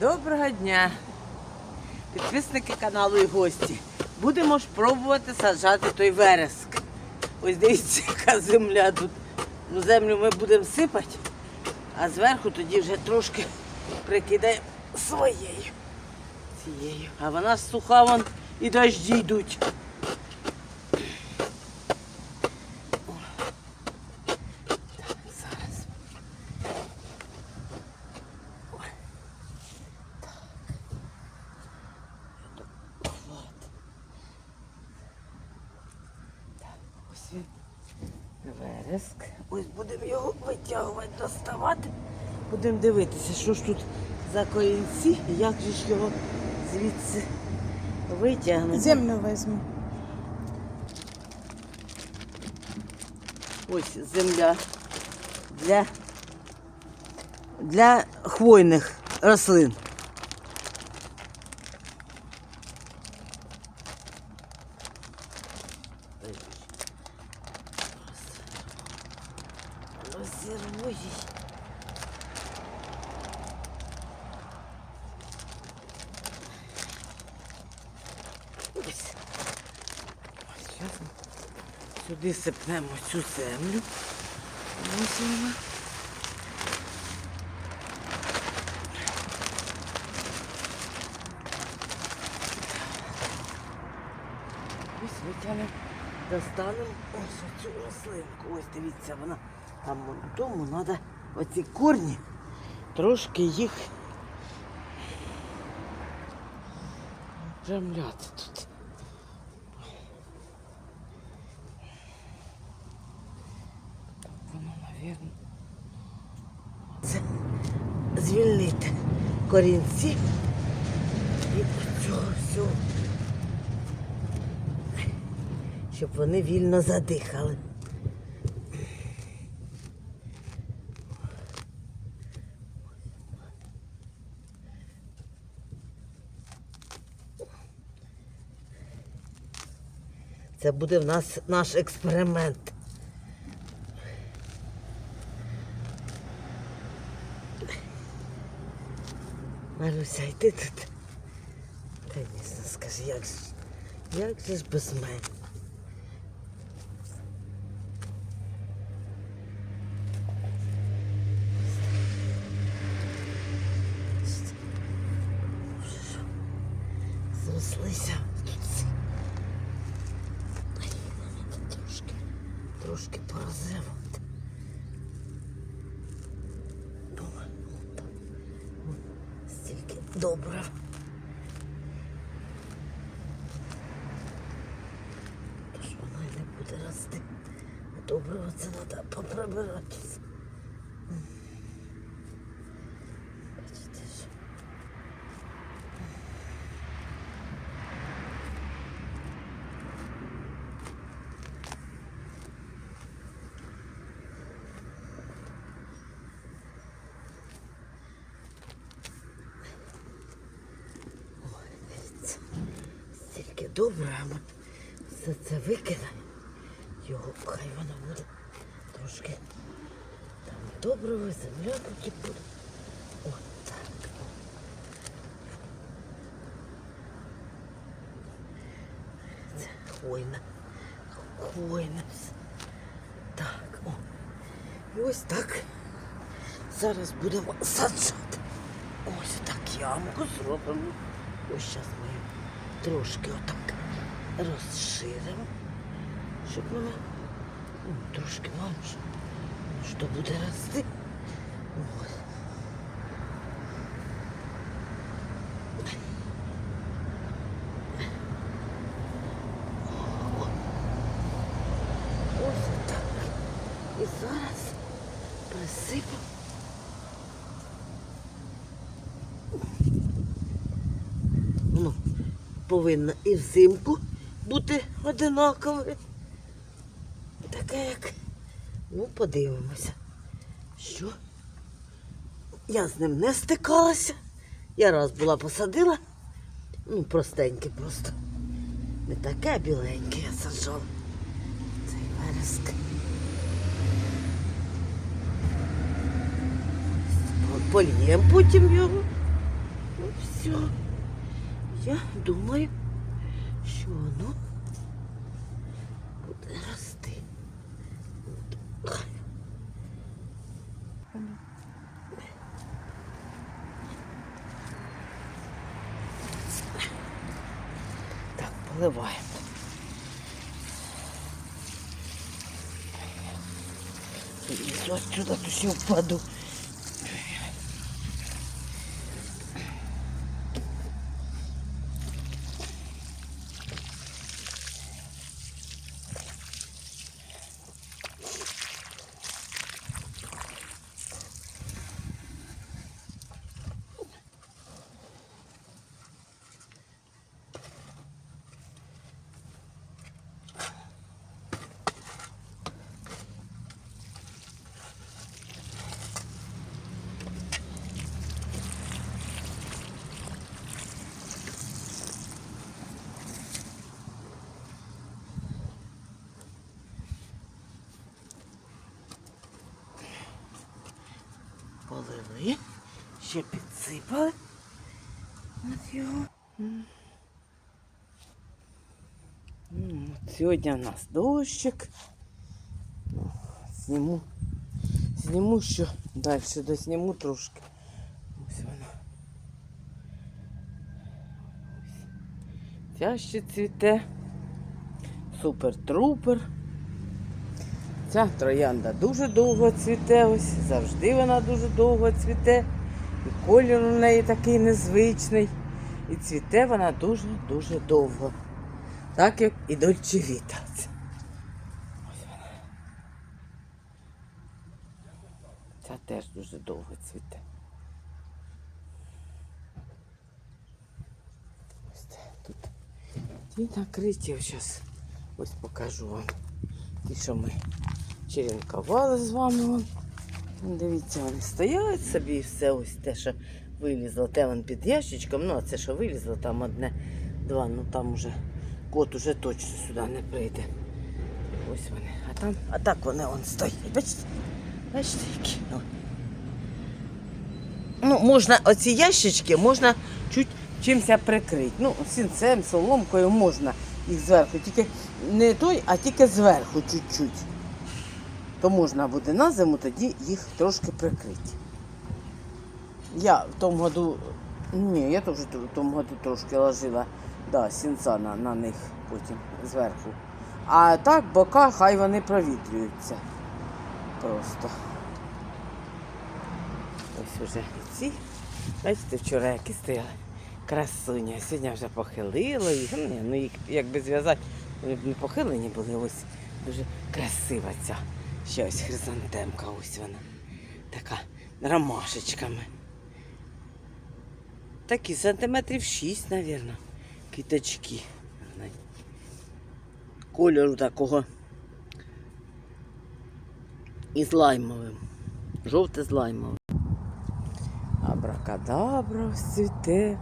Доброго дня, підписники каналу і гості. Будемо ж пробувати саджати той вереск. Ось дивіться, яка земля тут. Ну, землю ми будемо сипати, а зверху тоді вже трошки прикидаємо своєю. Цією. А вона суха вон і дожді йдуть. О. Так, зараз. От. Так, ось він. Вереск. Ось будемо його витягувати, доставати. Будемо дивитися, що ж тут за корінці, як же ж його звідси витягнути. Землю візьму. Ось земля для, для хвойних рослин. Розірву її. Ось. Ось зараз ми Сюди цю землю. Ось вона. Ось витягнемо, достанемо ось цю рослинку. Ось дивіться, вона там тому треба оці корні трошки їх жамляти тут. Воно, навірно. Це звільнити корінці від цього всього. Щоб вони вільно задихали. Це буде в нас наш експеримент. Маруся, і ти тут. Звісно, скажи, як же, як же ж без мене? Вже що? Зрослися тут всі. Ай, треба трошки, трошки порозривати. Думаю, так. Стільки добре. Тож вона й буде рости. Доброго це треба поприбиратися. Бачите що? Дивіться, Добре, все це викидаємо. Його хай воно буде трошки там добре, земля тоді буде. От так. Це хвойна. Хвойна. Так, о. І ось так. Зараз будемо саджати. Ось так ямку зробимо. Ось зараз ми трошки отак розширимо, щоб вона ну, трошки. Ну, що буде рости. Ось. Ось так. І зараз присипемо. Воно повинно і взимку бути одинакове. Таке як. Ну, подивимося. Що? Я з ним не стикалася. Я раз була посадила. Ну, простеньке просто. Не таке біленьке я саджала. Цей вереск. Поліємо потім його. цього. Я думаю, що воно буде рости. Так, поливаємо. Если отсюда, то все впаду. Ще підсипали. От його. От Сьогодні у нас дощик. Зніму. Зніму що далі досніму трошки. Ось вона. Ось. Ця ще цвіте. Супер-трупер. Ця троянда дуже довго цвіте, ось завжди вона дуже довго цвіте. І колір у неї такий незвичний. І цвіте вона дуже-дуже довго. Так як і Дольче Віта. Ця теж дуже довго цвіте. Ось це тут. Ті накриті, зараз ось покажу вам. Ті, що ми черенкували з вами. Дивіться, вони стоять собі все ось те, що вилізло, те вон під ящичком. Ну, а це що вилізло, там одне, два, ну там уже кот уже точно сюди не прийде. Ось вони. А там, а так вони вон стоять. Бачите? Бачите, які? О. Ну, можна оці ящички можна чуть чимось прикрити. Ну, сінцем, соломкою можна їх зверху. Тільки не той, а тільки зверху чуть-чуть. То можна буде на зиму тоді їх трошки прикрити. Я в тому году, ні, я теж в тому году трошки ложила да, сінца на, на них потім зверху. А так бока хай вони провітрюються. Просто. Ось уже ці. Бачите, вчора які стояли. Красуня. Сьогодні вже похилила їх. Ну, якби зв'язати, вони б не похилені були. Ось дуже красива ця. Ще ось хризантемка, ось вона. Така ромашечками. Такі сантиметрів 6, мабуть. Квіточки. Кольору такого. Із лаймовим. Жовте з лаймовим. Абракадабра цвіте.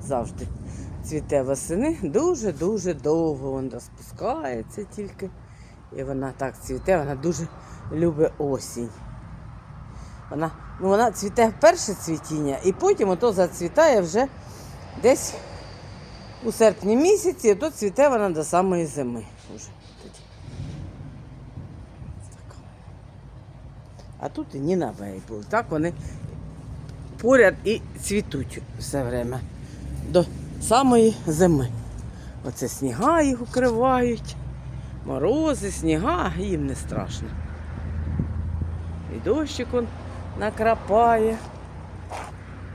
Завжди цвіте восени. Дуже-дуже довго він розпускається тільки. І вона так цвіте, вона дуже любить осінь. Вона, ну, вона цвіте перше цвітіння і потім ото зацвітає вже десь у серпні місяці, і то цвіте вона до самої зими. Уже. А тут і Ніна Вейбл. Так вони поряд і цвітуть все время до самої зими. Оце сніга їх укривають, морози, сніга, їм не страшно. І дощик он накрапає,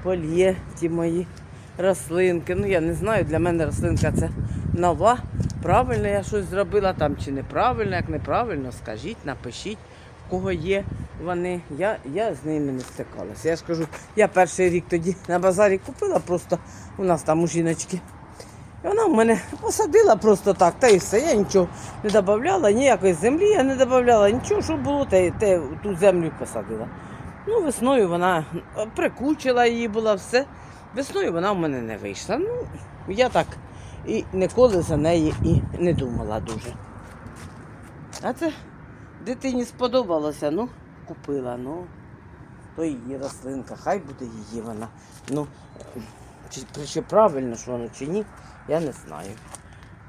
польє ті мої рослинки. Ну, я не знаю, для мене рослинка це нова. Правильно я щось зробила там чи неправильно, як неправильно, скажіть, напишіть, в кого є вони. Я, я з ними не стикалася. Я ж кажу, я перший рік тоді на базарі купила, просто у нас там у жіночки. Вона в мене посадила просто так, та і все. Я нічого не додавала, ніякої землі я не додавала, нічого, що було, те, те ту землю посадила. Ну, весною вона прикучила її була, все. Весною вона в мене не вийшла. Ну, я так і ніколи за неї і не думала дуже. А це дитині сподобалося, ну, купила. Ну, то її рослинка, хай буде її вона. Ну, чи, чи правильно ж воно чи ні, я не знаю.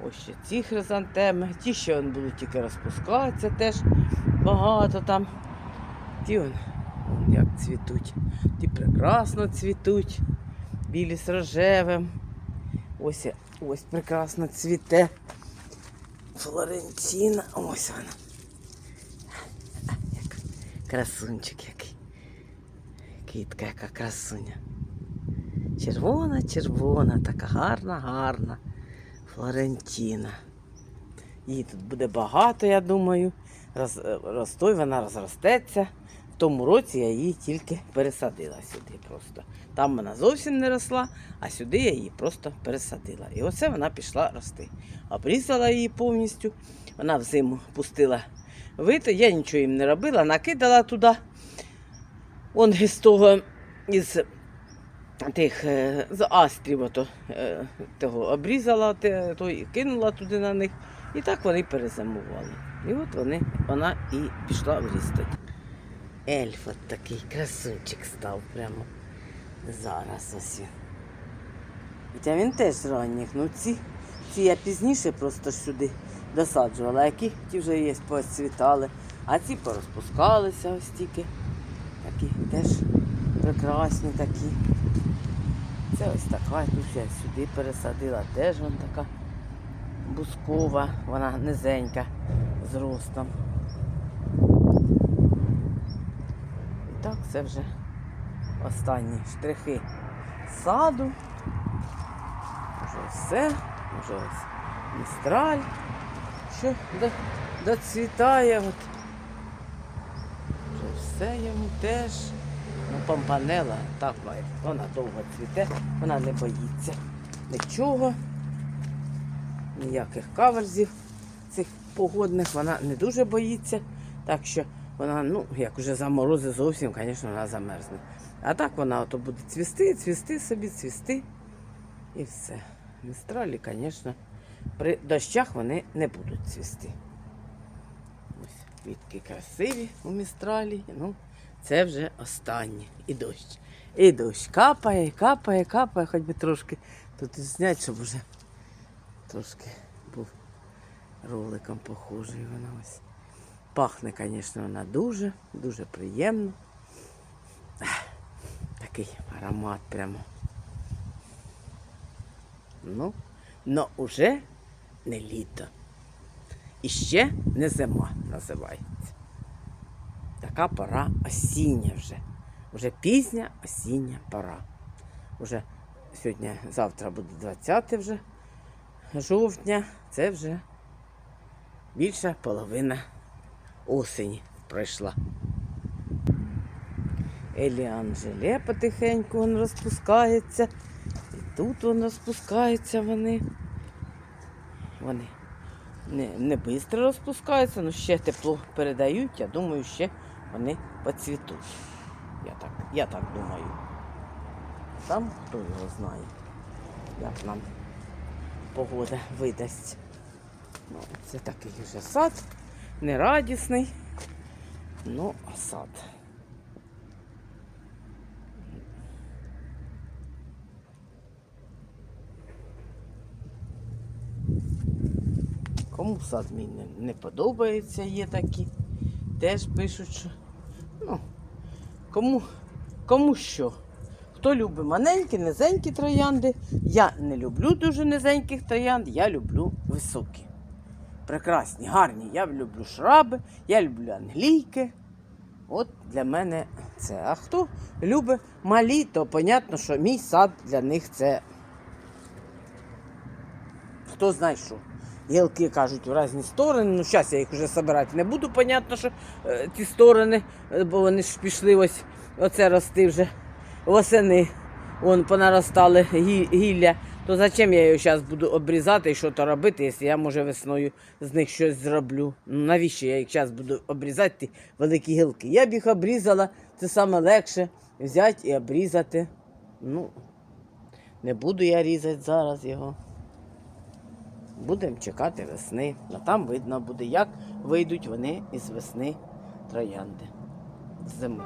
Ось ще ці хризантеми, ті ще будуть тільки розпускатися теж багато там. Ті вон, вон як цвітуть. Ті прекрасно цвітуть. Білі з рожевим. Ось, ось прекрасно цвіте. Флорентина. Ось вона. Красунчик який. Кітка, яка красуня. Червона, червона, така гарна, гарна. Флорентіна. Її тут буде багато, я думаю. Роз, е, ростой, вона розростеться. В тому році я її тільки пересадила сюди просто. Там вона зовсім не росла, а сюди я її просто пересадила. І оце вона пішла рости. Обрізала її повністю. Вона взиму пустила вито. Я нічого їм не робила, накидала туди. Он із того, із тих е, з астрів ото, е, того обрізала, то і кинула туди на них. І так вони перезимували. І от вони, вона і пішла в ріст. Ельф от такий красунчик став прямо зараз ось. Хоча він теж ранніх. Ну ці, ці я пізніше просто сюди досаджувала, які ті вже є, поцвітали, а ці порозпускалися ось тільки. Такі теж прекрасні такі. Це ось така, я сюди пересадила, теж вон така бускова, вона низенька з ростом. І так, це вже останні штрихи саду. Вже все, вже ось містраль, що доцвітає. Вже все йому теж. Помпанела так має. Вона довго цвіте, вона не боїться нічого, ніяких каверзів цих погодних вона не дуже боїться. Так що вона, ну, як вже заморози зовсім, звісно, вона замерзне. А так вона ото буде цвісти, цвісти собі, цвісти і все. Містралі, звісно, при дощах вони не будуть цвісти. Ось квітки красиві у містралі. Ну, це вже останнє. І дощ. І дощ капає, капає, капає, хоч би трошки тут зняти, щоб вже трошки був роликом похожий. Вона ось. Пахне, звісно, вона дуже, дуже приємно. Такий аромат прямо. Ну, но уже не літо. І ще не зима називається. Така пора осіння вже. Уже пізня осіння пора. Уже сьогодні, завтра буде 20 вже жовтня. Це вже більша половина осені пройшла. Еліанжеле потихеньку він розпускається. І тут він розпускаються вони. Вони не, не швидко розпускаються, але ще тепло передають. Я думаю, ще вони поцвітуть. Я так, я так думаю. Там хто його знає, як нам погода видасть. Ну, це такий вже сад, нерадісний, ну, а сад. Кому сад мій не, не подобається, є такі. Теж пишуть, що ну, кому, кому що. Хто любить маленькі, низенькі троянди. Я не люблю дуже низеньких троянд, я люблю високі. Прекрасні, гарні. Я люблю шраби, я люблю англійки. От для мене це. А хто любить малі, то понятно, що мій сад для них це. Хто знає що. Гілки кажуть в різні сторони. Ну, зараз я їх вже збирати не буду, понятно, що е, ті сторони, е, бо вони ж пішли ось оце рости вже восени. Вон понаростали гі- гілля. То зачем я його зараз буду обрізати і що то робити, якщо я може весною з них щось зроблю? Ну навіщо я їх зараз буду обрізати, ті великі гілки? Я б їх обрізала, це саме легше взяти і обрізати. Ну, не буду я різати зараз його. Будемо чекати весни, а там видно буде, як вийдуть вони із весни троянди з зими.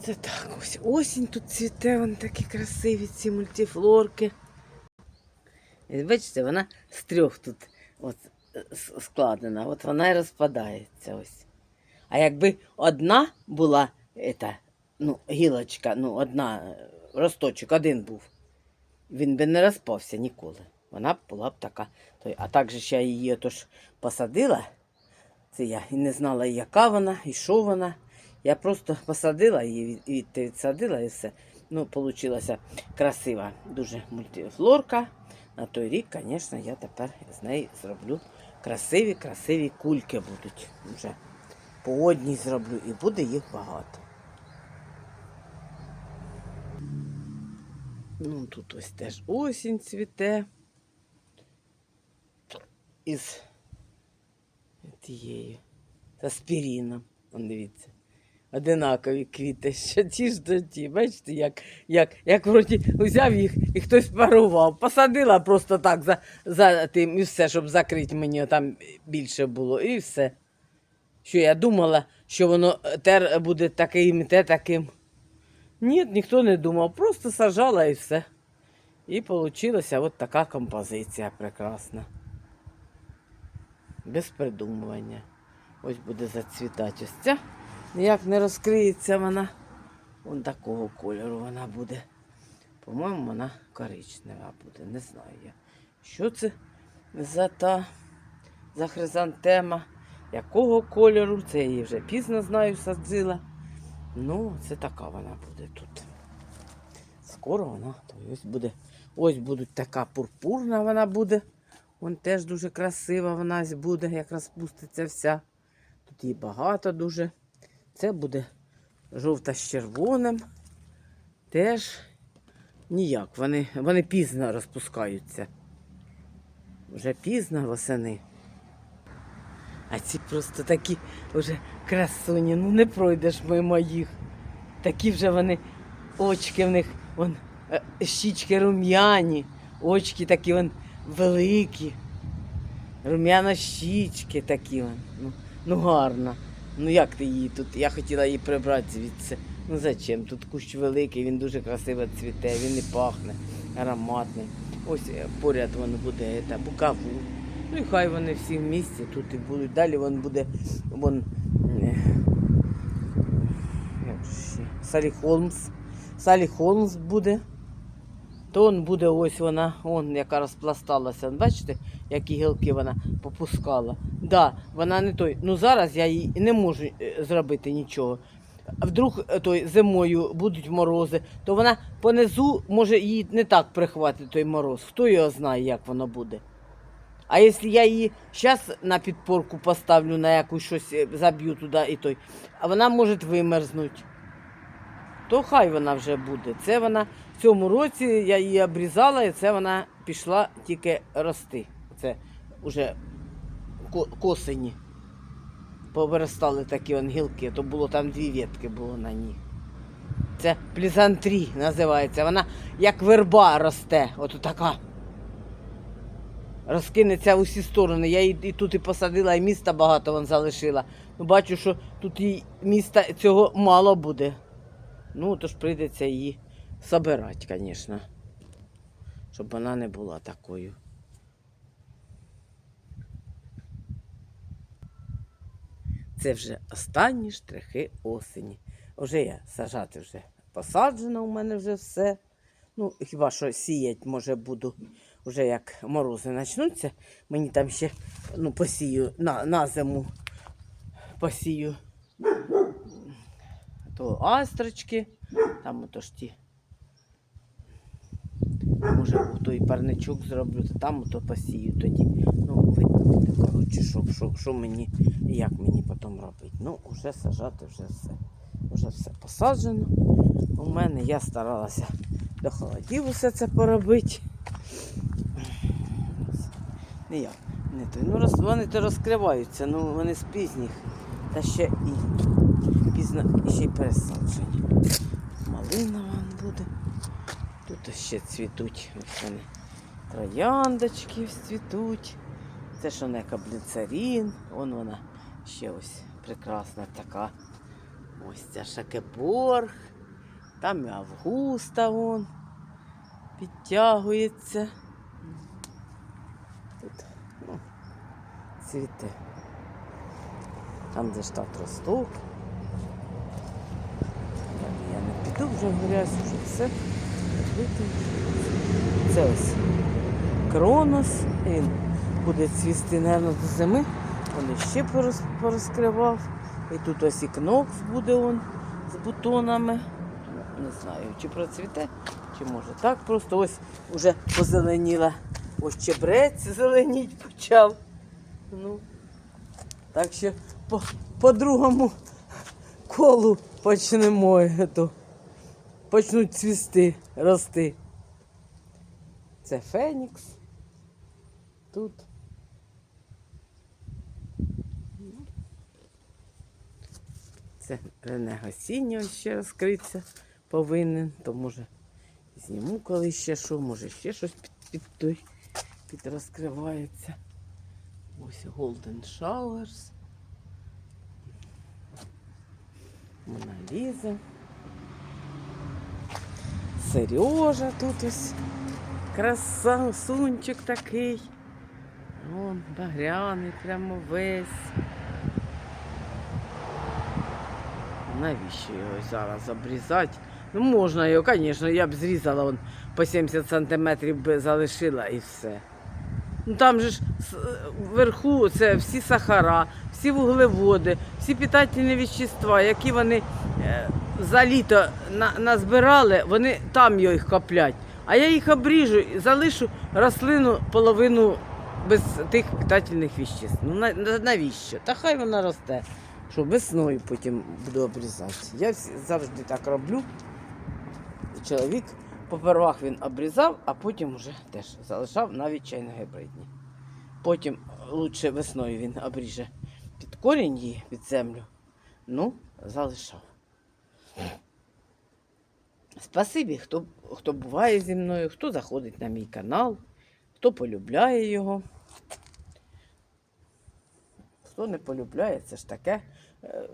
Це так ось осінь тут цвіте, вони такі красиві ці мультифлорки. І бачите, вона з трьох тут от складена, от вона і розпадається ось. А якби одна була ета, ну, гілочка, ну, одна росточок один був, він би не розпався ніколи. Вона б була б така. А так же ж я її отож посадила. Це я і не знала, яка вона, і що вона. Я просто посадила її, від, від, відсадила і все. Ну, получилася красива дуже мультифлорка. На той рік, звісно, я тепер з неї зроблю красиві, красиві кульки будуть. Вже по одній зроблю і буде їх багато. Ну, тут ось теж осінь цвіте. Із тією. З аспіріном. Вон дивіться. Одинакові квіти, що ті ж до ті. Бачите, як, як, як вроді взяв їх і хтось парував. Посадила просто так за, за тим і все, щоб закрити мені там більше було, і все. Що я думала, що воно тер буде таким, те таким. Ні, ніхто не думав, просто сажала і все. І вийшла от така композиція прекрасна. Без придумування. Ось буде зацвітати ось ця. Ніяк не розкриється вона. Вон такого кольору вона буде. По-моєму, вона коричнева буде. Не знаю я. Що це за та за хризантема? Якого кольору? Це я її вже пізно знаю, садзила. Ну, це така вона буде тут. Скоро вона то ось буде. Ось буде така пурпурна вона буде. Вон теж дуже красива вона буде, як розпуститься вся. Тут її багато дуже. Це буде жовта з червоним. Теж ніяк. Вони, вони пізно розпускаються. Вже пізно восени. А ці просто такі вже красуні, ну не пройдеш мимо їх. Такі вже вони, очки в них, вон, е, щічки рум'яні, очки такі вон великі. Рум'яно щічки такі. Вон. Ну, ну гарно. Ну як ти її тут? Я хотіла її прибрати звідси. Ну зачем? Тут кущ великий, він дуже красиво цвіте, він не пахне, ароматний. Ось е, поряд воно буде це, букаву. Ну і хай вони всі в місті тут і будуть. Далі вон буде вон, е, Салі Холмс. Салі Холмс буде. То он буде ось вона, он яка розпласталася. Бачите, які гілки вона попускала. Да, вона не той. Ну зараз я їй не можу е, зробити нічого. А вдруг е, той зимою будуть морози, то вона понизу може її не так прихватить той мороз. Хто його знає, як воно буде. А якщо я її зараз на підпорку поставлю на якусь щось е, заб'ю туди і той, а вона може вимерзнути то хай вона вже буде. Це вона в цьому році я її обрізала, і це вона пішла тільки рости. Це вже ко- косені. Повиростали такі он гілки, то було там дві ветки було на ній. Це плізантрі називається. Вона як верба росте, от така. Розкинеться усі сторони. Я її і тут і посадила, і міста багато вон залишила. Ну, бачу, що тут їй міста цього мало буде. Ну, то ж прийдеться її собирати, звісно. Щоб вона не була такою. Це вже останні штрихи осені. Вже я сажати вже посаджено, у мене вже все. Ну, хіба що сіять, може, буду вже як морози почнуться. Мені там ще ну, посію на, на зиму посію то астрочки, там ото ж ті. Може, той парничок зроблю, то там ото посію тоді. Ну, видно буде, коротше, що, що, що мені, як мені потім робити. Ну, вже сажати, вже все. Вже все посаджено. У мене я старалася до холодів усе це поробити. Ніяк. Не той. Ну, роз, вони то розкриваються, ну вони з пізніх. Та ще і пізно ще й пересаджені. Малина вон буде. Тут ще цвітуть. Ось вони. Трояндочки цвітуть. Це шонека блінцарін. Вон вона ще ось прекрасна така. Ось ця шакеборг. Там і Августа вон підтягується. Тут ну, цвіте. Там, де штат Росток. Я не піду вже грязь, вже все. Це ось Кронос. Він буде цвісти, мабуть, до зими. Він ще порозкривав. І тут ось і кнокс буде он з бутонами. Не знаю, чи процвіте, чи може так. Просто ось вже позеленіла. Ось чебрець зеленіть почав. Ну, так що по, по другому колу почнемо. е, почнуть цвісти, рости. Це Фенікс. Тут. Це Рене Гасіння ще розкриться повинен, то може зніму коли ще що, може ще щось під, під той підрозкривається. Ось Golden Showers. Моналіза. Сережа тут ось. Красавсунчик такий. Вон, багряний, прямо весь. Навіщо його зараз обрізати? Ну, можна його, звісно, я б зрізала он по 70 сантиметрів би залишила і все. Ну там же ж вверху це всі сахара, всі вуглеводи, всі питательні вещества, які вони е, за літо на, назбирали, вони там їх коплять. А я їх обріжу і залишу рослину половину без тих питательних веществ. Ну на, на- навіщо? Та хай вона росте. Що весною потім буду обрізати. Я завжди так роблю. Чоловік попервах він обрізав, а потім вже теж залишав навіть чайно-гибридні. Потім лучше весною він обріже під корінь її, під землю. Ну, залишав. Спасибі, хто, хто буває зі мною, хто заходить на мій канал, хто полюбляє його. Хто не полюбляє, це ж таке. Е,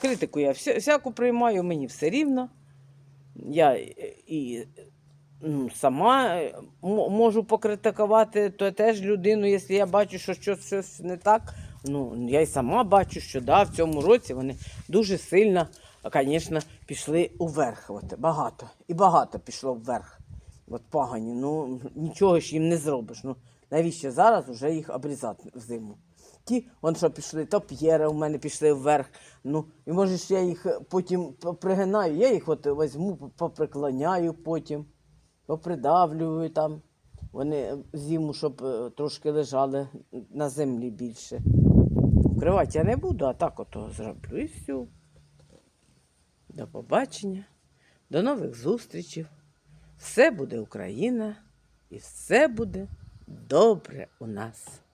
Критику я всяку приймаю, мені все рівно. Я е, і сама е, можу покритикувати то теж людину, якщо я бачу, що щось, щось не так. Ну, я й сама бачу, що да, в цьому році вони дуже сильно, звісно, пішли уверх. От, багато. І багато пішло вверх. От погані. Ну, нічого ж їм не зробиш. Ну, навіщо зараз вже їх обрізати взиму? Ті, он що пішли, то п'єри у мене пішли вверх. Ну, і може я їх потім пригинаю, я їх от візьму, поприклоняю потім, попридавлюю там. Вони е, зиму, щоб е, трошки лежали на землі більше. Вкривати я не буду, а так ото зроблю і все. До побачення, до нових зустрічей. Все буде Україна і все буде добре у нас.